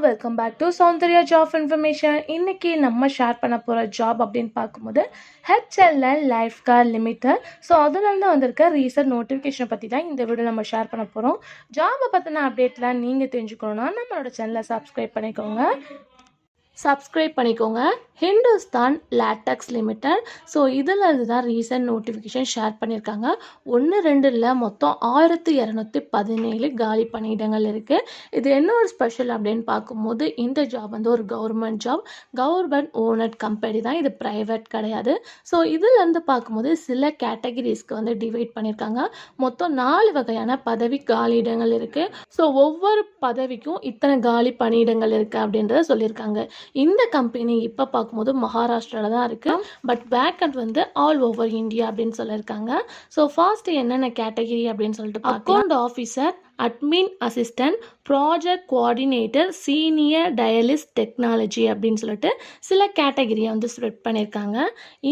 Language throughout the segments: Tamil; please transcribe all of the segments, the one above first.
Welcome back to Soundarya job information இன்னைக்கு நம்ம ஷேர் பண்ண போகிற ஜாப் அப்படின்னு பார்க்கும்போது HLL life care limited so அதுலேருந்து வந்திருக்க ரீசன்ட் நோட்டிஃபிகேஷனை பற்றி தான் இந்த வீடியோ நம்ம ஷேர் பண்ண போகிறோம் ஜாபை பற்றின அப்டேட்லாம் நீங்கள் தெரிஞ்சுக்கணுன்னா நம்மளோட சேனலை சப்ஸ்கிரைப் பண்ணிக்கோங்க. சப்ஸ்கிரைப் பண்ணிக்கோங்க. ஹிந்துஸ்தான் லேட்டக்ஸ் லிமிடெட் ஸோ இதில் தான் ரீசன்ட் நோட்டிஃபிகேஷன் ஷேர் பண்ணியிருக்காங்க ஒன்று ரெண்டு இல்லை மொத்தம் ஆயிரத்தி இரநூத்தி பதினேழு காலி பணியிடங்கள் இருக்குது இது என்ன ஒரு ஸ்பெஷல் அப்படின்னு பார்க்கும்போது இந்த ஜாப் வந்து ஒரு government job government owned company தான். இது ப்ரைவேட் கிடையாது. ஸோ இதுலேருந்து பார்க்கும்போது சில கேட்டகரிஸ்க்கு வந்து டிவைட் பண்ணியிருக்காங்க மொத்தம் நாலு வகையான பதவி காலியிடங்கள் இருக்குது ஸோ ஒவ்வொரு பதவிக்கும் இத்தனை காலி பணியிடங்கள் இருக்குது அப்படின்றத சொல்லியிருக்காங்க இந்த கம்பெனி இப்போ பார்க்கும்போது மகாராஷ்டிராவில் தான் இருக்குது பட் வேக்கண்ட் வந்து ஆல் ஓவர் இந்தியா அப்படின்னு சொல்லியிருக்காங்க. ஸோ ஃபர்ஸ்ட் என்னென்ன கேட்டகிரி அப்படின்னு சொல்லிட்டு account officer admin assistant project coordinator senior dialysis technology அப்படின்னு சொல்லிட்டு சில கேட்டகிரியை வந்து ஸ்ப்ரெட் பண்ணியிருக்காங்க.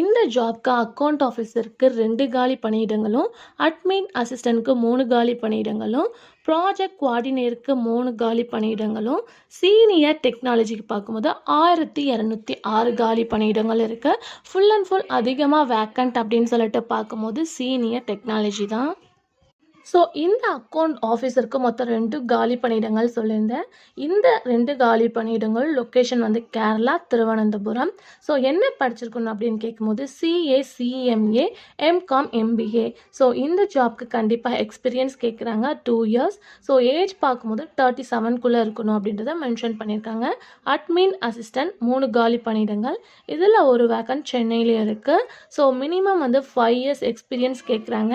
இந்த ஜாப்க்கு அக்கௌண்ட் ஆஃபீஸருக்கு ரெண்டு காலி பணியிடங்களும் அட்மின் அசிஸ்டண்ட்க்கு மூணு காலி பணியிடங்களும் ப்ராஜெக்ட் கோஆர்டினேட்டருக்கு மூணு காலி பணியிடங்களும் சீனியர் டெக்னாலஜிக்கு பார்க்கும்போது ஆயிரத்தி இரநூத்தி ஆறு காலி பணியிடங்கள் இருக்குது ஃபுல் அண்ட் ஃபுல் அதிகமாக வேக்கண்ட் அப்படின்னு சொல்லிட்டு பார்க்கும்போது சீனியர் டெக்னாலஜி தான். ஸோ இந்த அக்கௌண்ட் ஆஃபீஸருக்கு மொத்தம் ரெண்டு காலி பணியிடங்கள் சொல்லியிருந்தேன். இந்த ரெண்டு காலி பணியிடங்கள் லொக்கேஷன் வந்து கேரளா திருவனந்தபுரம். ஸோ என்ன படிச்சிருக்கணும் அப்படின்னு கேட்கும்போது CA CMA MCom MBA so இந்த ஜாப்க்கு கண்டிப்பாக எக்ஸ்பீரியன்ஸ் கேட்குறாங்க டூ இயர்ஸ் ஸோ ஏஜ் பார்க்கும்போது தேர்ட்டி செவன்குள்ளே இருக்கணும் அப்படின்றத மென்ஷன் பண்ணியிருக்காங்க. அட்மின் அசிஸ்டன்ட் மூணு காலி பணியிடங்கள். இதில் ஒரு வேக்கன் சென்னையிலே இருக்குது ஸோ மினிமம் வந்து ஃபைவ் இயர்ஸ் எக்ஸ்பீரியன்ஸ் கேட்குறாங்க.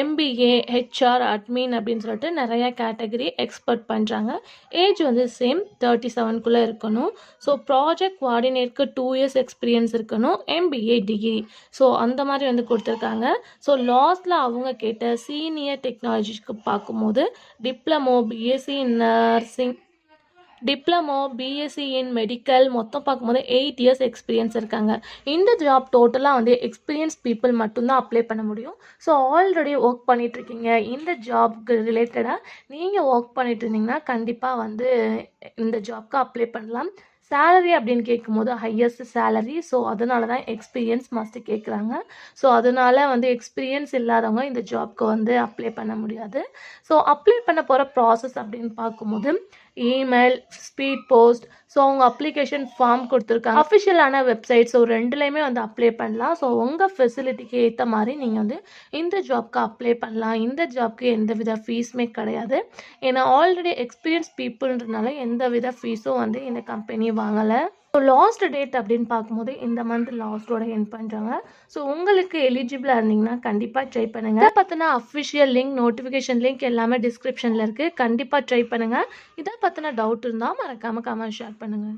எம்பிஏ ஹெச் ஹெச்ஆர் அட்மின் அப்படின்னு சொல்லிட்டு நிறையா கேட்டகரி எக்ஸ்பர்ட் பண்ணுறாங்க ஏஜ் வந்து சேம் தேர்ட்டி செவன்குள்ளே இருக்கணும். ஸோ ப்ராஜெக்ட் கோஆர்டினேட்க்கு டூ இயர்ஸ் எக்ஸ்பீரியன்ஸ் இருக்கணும். எம்பிஏ டிகிரி ஸோ அந்த மாதிரி வந்து கொடுத்துருக்காங்க. ஸோ லாஸ்ட்டில் அவங்க கேட்ட சீனியர் டெக்னாலஜிக்கு பார்க்கும்போது diploma BSc nursing diploma BSc in medical மொத்தம் பார்க்கும்போது எயிட் இயர்ஸ் எக்ஸ்பீரியன்ஸ் இருக்காங்க. இந்த ஜாப் டோட்டலாக வந்து எக்ஸ்பீரியன்ஸ் பீப்புள் மட்டும்தான் அப்ளை பண்ண முடியும். ஸோ ஆல்ரெடி ஒர்க் பண்ணிகிட்ருக்கீங்க இந்த ஜாப்க்கு ரிலேட்டடாக நீங்கள் ஒர்க் பண்ணிட்டு இருந்தீங்கன்னா கண்டிப்பாக வந்து இந்த ஜாப்க்கு அப்ளை பண்ணலாம். சேலரி அப்படின்னு கேட்கும்போது ஹையஸ்ட் சேலரி ஸோ அதனால தான் எக்ஸ்பீரியன்ஸ் மஸ்ட்டு கேட்குறாங்க. ஸோ அதனால வந்து எக்ஸ்பீரியன்ஸ் இல்லாதவங்க இந்த ஜாப்க்கு வந்து அப்ளை பண்ண முடியாது. ஸோ அப்ளை பண்ண போகிற ப்ராசஸ் அப்படின்னு பார்க்கும்போது இமெயில் ஸ்பீட் போஸ்ட் ஸோ அவங்க அப்ளிகேஷன் ஃபார்ம் கொடுத்துருக்காங்க. அஃபிஷியலான வெப்சைட் ஸோ ரெண்டுலேயுமே வந்து அப்ளை பண்ணலாம். ஸோ உங்கள் ஃபெசிலிட்டிக்கு ஏற்ற மாதிரி நீங்கள் வந்து இந்த ஜாப்க்கு அப்ளை பண்ணலாம். இந்த ஜாப்க்கு எந்த வித ஃபீஸுமே கிடையாது. ஏன்னா ஆல்ரெடி எக்ஸ்பீரியன்ஸ் பீப்புள்ன்றனால எந்த வித ஃபீஸும் வந்து இந்த கம்பெனி வாங்கலை. ஸோ லாஸ்ட் டேட் அப்படின்னு பார்க்கும்போது இந்த மந்த் லாஸ்ட்டோட என் பண்ணுறாங்க ஸோ உங்களுக்கு எலிஜிபிளாக இருந்தீங்கன்னா கண்டிப்பாக ட்ரை பண்ணுங்கள் இதை அஃபிஷியல் லிங்க் நோட்டிஃபிகேஷன் லிங்க் எல்லாமே டிஸ்கிரிப்ஷனில் இருக்குது கண்டிப்பாக ட்ரை பண்ணுங்கள் இதை பற்றின டவுட் இருந்தால் மறக்காமல் கமெண்ட் ஷேர் பண்ணுங்கள்